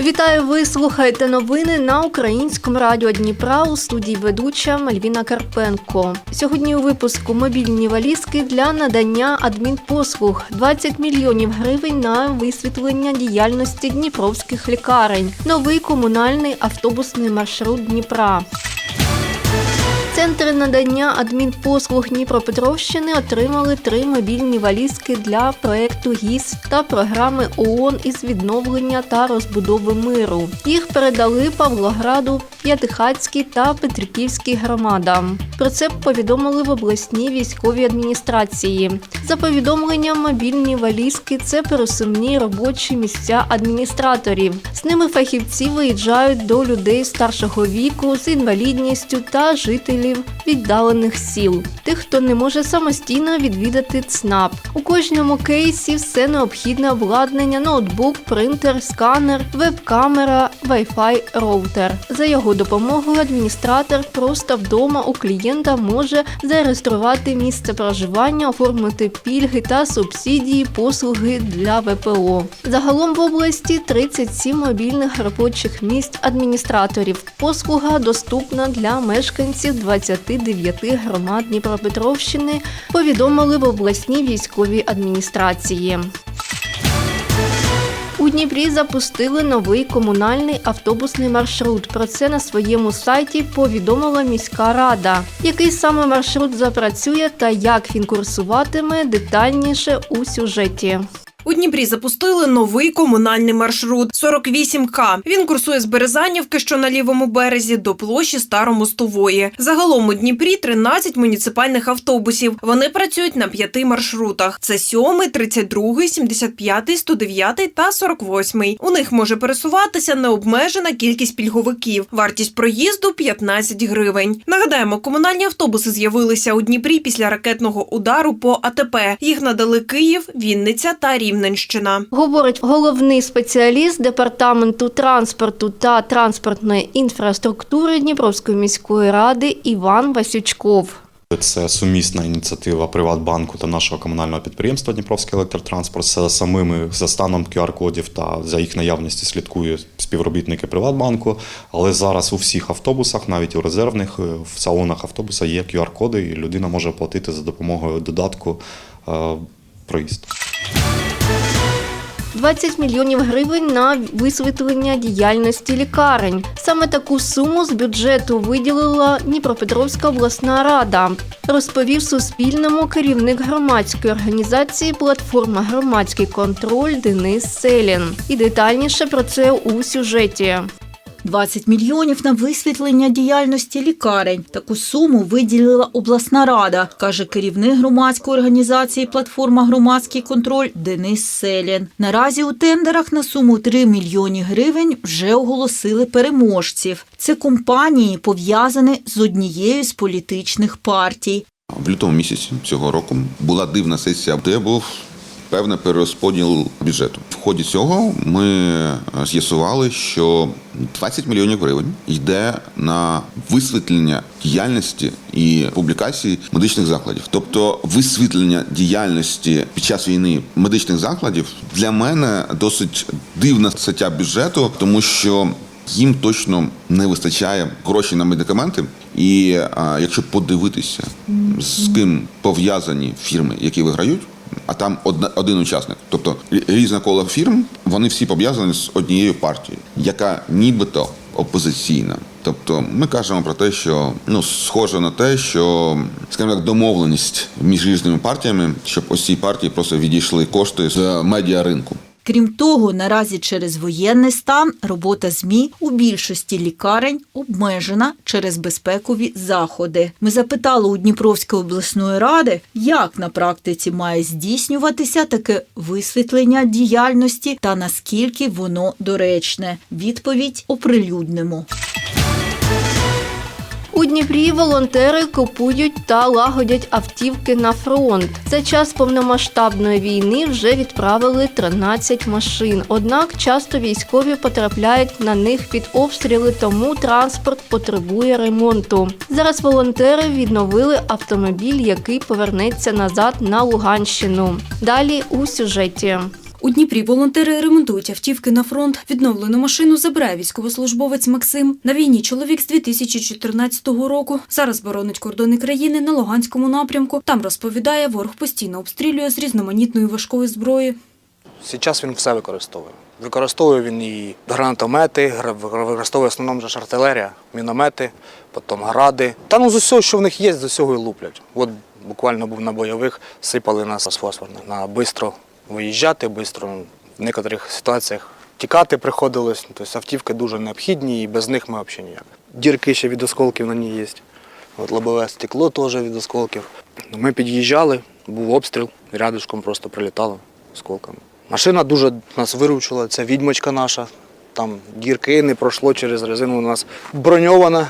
Вітаю! Ви слухаєте новини на українському радіо Дніпра у студії ведуча Мальвіна Карпенко. Сьогодні у випуску мобільні валізки для надання адмінпослуг 20 мільйонів гривень на висвітлення діяльності дніпровських лікарень. Новий комунальний автобусний маршрут Дніпра. Центри надання адмінпослуг Дніпропетровщини отримали три мобільні валізки для проекту ГІС та програми ООН із відновлення та розбудови миру. Їх передали Павлограду, П'ятихатській та Петриківській громадам. Про це повідомили в обласній військовій адміністрації. За повідомленням, мобільні валізки це пересувні робочі місця адміністраторів. З ними фахівці виїжджають до людей старшого віку з інвалідністю та жителів віддалених сіл, тих, хто не може самостійно відвідати ЦНАП. У кожному кейсі все необхідне обладнання, ноутбук, принтер, сканер, веб-камера, Wi-Fi, роутер. За його допомогою адміністратор просто вдома у клієнта може зареєструвати місце проживання, оформити пільги та субсидії, послуги для ВПО. Загалом в області 37 мобільних робочих місць адміністраторів. Послуга доступна для мешканців 29 громад Дніпропетровщини, повідомили в обласній військовій адміністрації. У Дніпрі запустили новий комунальний автобусний маршрут. Про це на своєму сайті повідомила міська рада. Який саме маршрут запрацює та як він курсуватиме детальніше у сюжеті. У Дніпрі запустили новий комунальний маршрут 48К. Він курсує з Березанівки, що на лівому березі, до площі Старомостової. Загалом у Дніпрі 13 муніципальних автобусів. Вони працюють на п'яти маршрутах: це 7, 32, 75, 109 та 48. У них може пересуватися необмежена кількість пільговиків. Вартість проїзду 15 гривень. Нагадаємо, комунальні автобуси з'явилися у Дніпрі після ракетного удару по АТП. Їх надали Київ, Вінниця та Рівненщина. Говорить головний спеціаліст департаменту транспорту та транспортної інфраструктури Дніпровської міської ради Іван Васючков. Це сумісна ініціатива Приватбанку та нашого комунального підприємства Дніпровський електротранспорт. Це самими за станом QR-кодів та за їх наявністю слідкують співробітники Приватбанку. Але зараз у всіх автобусах, навіть у резервних, е, в салонах автобуса є QR-коди, і людина може оплатити за допомогою додатку е, проїзд. 20 мільйонів гривень на висвітлення діяльності лікарень. Саме таку суму з бюджету виділила Дніпропетровська обласна рада. Розповів Суспільному керівник громадської організації Платформа громадський контроль Денис Селін. І детальніше про це у сюжеті. 20 мільйонів на висвітлення діяльності лікарень. Таку суму виділила обласна рада, каже керівник громадської організації Платформа громадський контроль Денис Селін. Наразі у тендерах на суму 3 мільйони гривень вже оголосили переможців. Це компанії пов'язані з однією з політичних партій. В лютому місяці цього року була дивна сесія, де був певний перерозподіл бюджету. В ході цього ми з'ясували, що 20 мільйонів гривень йде на висвітлення діяльності і публікації медичних закладів. Тобто висвітлення діяльності під час війни медичних закладів для мене досить дивна стаття бюджету, тому що їм точно не вистачає грошей на медикаменти. І а, якщо подивитися, з ким пов'язані фірми, які виграють, а там одна, один учасник, тобто різна кола фірм, вони всі пов'язані з однією партією, яка нібито опозиційна. Тобто ми кажемо про те, що ну схоже на те, що скажімо так, домовленість між різними партіями, щоб ось ці партії просто відійшли кошти з медіаринку. Крім того, наразі через воєнний стан робота ЗМІ у більшості лікарень обмежена через безпекові заходи. Ми запитали у Дніпровської обласної ради, як на практиці має здійснюватися таке висвітлення діяльності та наскільки воно доречне. Відповідь оприлюднимо. Дніпрі волонтери купують та лагодять автівки на фронт. За час повномасштабної війни вже відправили 13 машин. Однак часто військові потрапляють на них під обстріли, тому транспорт потребує ремонту. Зараз волонтери відновили автомобіль, який повернеться назад на Луганщину. Далі у сюжеті. У Дніпрі волонтери ремонтують автівки на фронт. Відновлену машину забирає військовослужбовець Максим. На війні чоловік з 2014 року. Зараз боронить кордони країни на Луганському напрямку. Там розповідає, ворог постійно обстрілює з різноманітної важкої зброї. Зараз він все використовує. Використовує він і гранатомети, гра- використовує в основному ж артилерія, міномети, потім гради. Та ну з усього, що в них є, з усього і луплять. От буквально був на бойових, сипали нас з фосфорних. На швидко виїжджати, швидко в деяких ситуаціях тікати приходилось. Тобто автівки дуже необхідні і без них ми взагалі ніяк. Дірки ще від осколків на ній є. От лобове стекло теж від осколків. Ми під'їжджали, був обстріл, рядышком просто прилітало осколками. Машина дуже нас виручила, це відьмочка наша. Там дірки не пройшло через резину у нас броньована.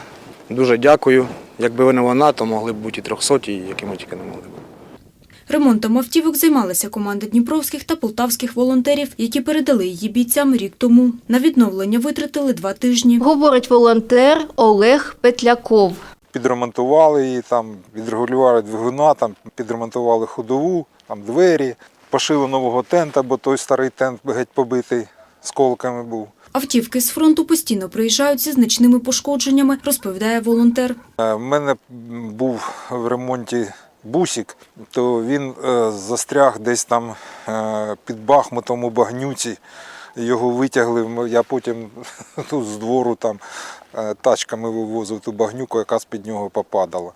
Дуже дякую. Якби не вона, то могли б бути і 300, і які ми тільки не могли б. Ремонтом автівок займалася команда дніпровських та полтавських волонтерів, які передали її бійцям рік тому. На відновлення витратили два тижні. Говорить волонтер Олег Петляков. підремонтували її, там відрегулювали двигуна, там підремонтували ходову, там двері, пошили нового тента, бо той старий тент геть побитий сколками був. Автівки з фронту постійно приїжджають зі значними пошкодженнями, розповідає волонтер. Е, В мене був в ремонті бусик, то він е, застряг десь там е, під Бахмутом у багнюці. Його витягли. Я потім тут з двору там е, тачками вивозив ту багнюку, яка з-під нього попадала.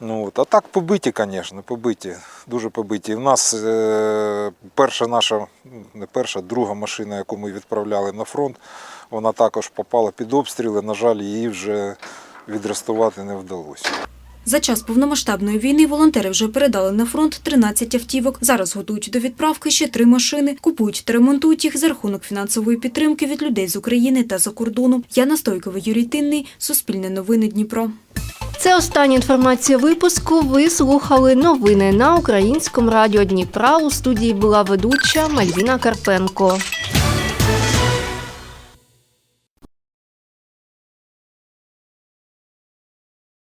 Ну, от. А так побиті, звісно, побиті, дуже побиті. У нас е, перша наша, не перша, друга машина, яку ми відправляли на фронт, вона також попала під обстріли. На жаль, її вже відрестувати не вдалося. За час повномасштабної війни волонтери вже передали на фронт 13 автівок. Зараз готують до відправки ще три машини, купують та ремонтують їх за рахунок фінансової підтримки від людей з України та за кордону. Яна Стойкова, Юрій Тинний, Суспільне новини Дніпро. Це остання інформація випуску. Ви слухали новини на українському радіо Дніпра. У студії була ведуча Мальвіна Карпенко.